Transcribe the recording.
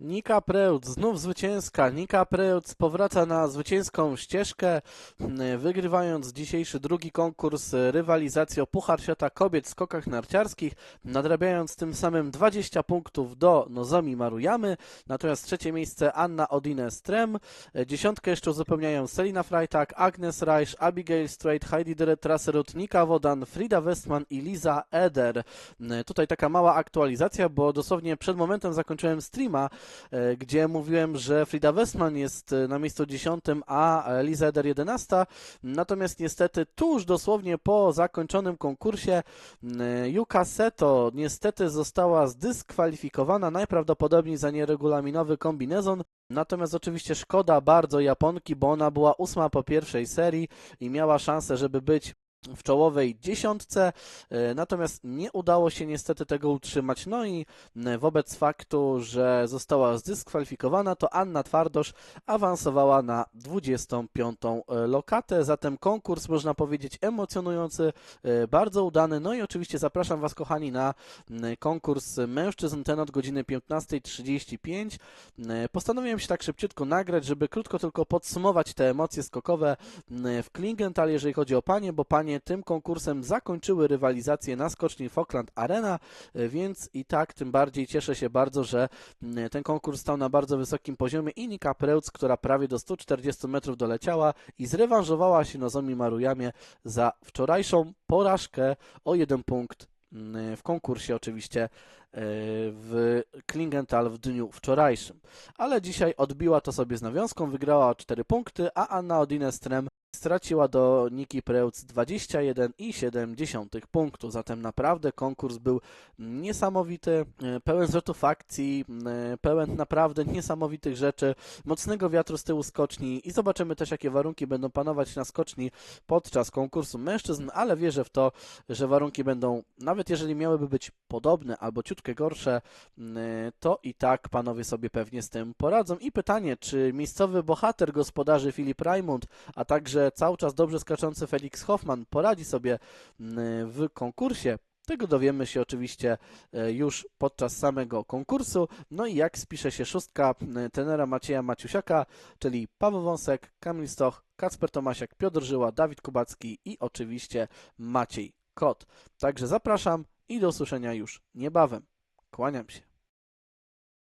Nika Preut znów zwycięska. Nika Preut powraca na zwycięską ścieżkę, m, wygrywając dzisiejszy drugi konkurs y, rywalizacji o Puchar Świata Kobiet w skokach narciarskich, nadrabiając tym samym 20 punktów do Nozomi Marujamy. Natomiast trzecie miejsce Anna Odine Strem. E, Dziesiątkę jeszcze uzupełniają Selina Freitag, Agnes Reich, Abigail Strait, Heidi Deret-Trasserud, Nika Wodan, Frida Westman i Liza Eder. M, Tutaj taka mała aktualizacja, bo dosłownie przed momentem zakończyłem streama, e, gdzie mówiłem, że Frida Westman jest e, na miejscu 10, a e, Liza Eder 11. Natomiast niestety tuż dosłownie po zakończonym konkursie m, Yuka Seto niestety została zdyskwalifikowana najprawdopodobniej za nieregulaminowy kombinezon. Natomiast oczywiście szkoda bardzo Japonki, bo ona była ósma po pierwszej serii i miała szansę, żeby być w czołowej dziesiątce, e, natomiast nie udało się niestety tego utrzymać. No i m, wobec faktu, że została zdyskwalifikowana, to Anna Twardosz awansowała na 25. e, lokatę. Zatem konkurs, można powiedzieć, emocjonujący, e, bardzo udany. No i oczywiście zapraszam Was, kochani, na konkurs mężczyzn, ten od godziny 15.35. E, Postanowiłem się tak szybciutko nagrać, żeby krótko tylko podsumować te emocje skokowe w Klingenthal, jeżeli chodzi o panie, bo panie tym konkursem zakończyły rywalizację na skoczni Falkland Arena, e, więc i tak tym bardziej cieszę się bardzo, że ten konkurs stał na bardzo wysokim poziomie i Nika Preutz, która prawie do 140 metrów doleciała i zrewanżowała się Nozomi Marujamie za wczorajszą porażkę o jeden punkt w konkursie oczywiście e, w Klingenthal w dniu wczorajszym. Ale dzisiaj odbiła to sobie z nawiązką, wygrała o 4 punkty, a Anna Odinestrem straciła do Niki Preutz 21,7 punktu. Zatem naprawdę konkurs był niesamowity, e, pełen zwrotów akcji, e, pełen naprawdę niesamowitych rzeczy, mocnego wiatru z tyłu skoczni i zobaczymy też jakie warunki będą panować na skoczni podczas konkursu mężczyzn, ale wierzę w to, że warunki będą, nawet jeżeli miałyby być podobne albo ciutkę gorsze, m, to i tak panowie sobie pewnie z tym poradzą. I pytanie, czy miejscowy bohater gospodarzy Filip Raimund, a także cały czas dobrze skaczący Felix Hoffman poradzi sobie m, w konkursie? Tego dowiemy się oczywiście e, już podczas samego konkursu. No i jak spisze się szóstka m, tenera Macieja Maciusiaka, czyli Paweł Wąsek, Kamil Stoch, Kacper Tomasiak, Piotr Żyła, Dawid Kubacki i oczywiście Maciej Kot. Także zapraszam i do usłyszenia już niebawem. Kłaniam się.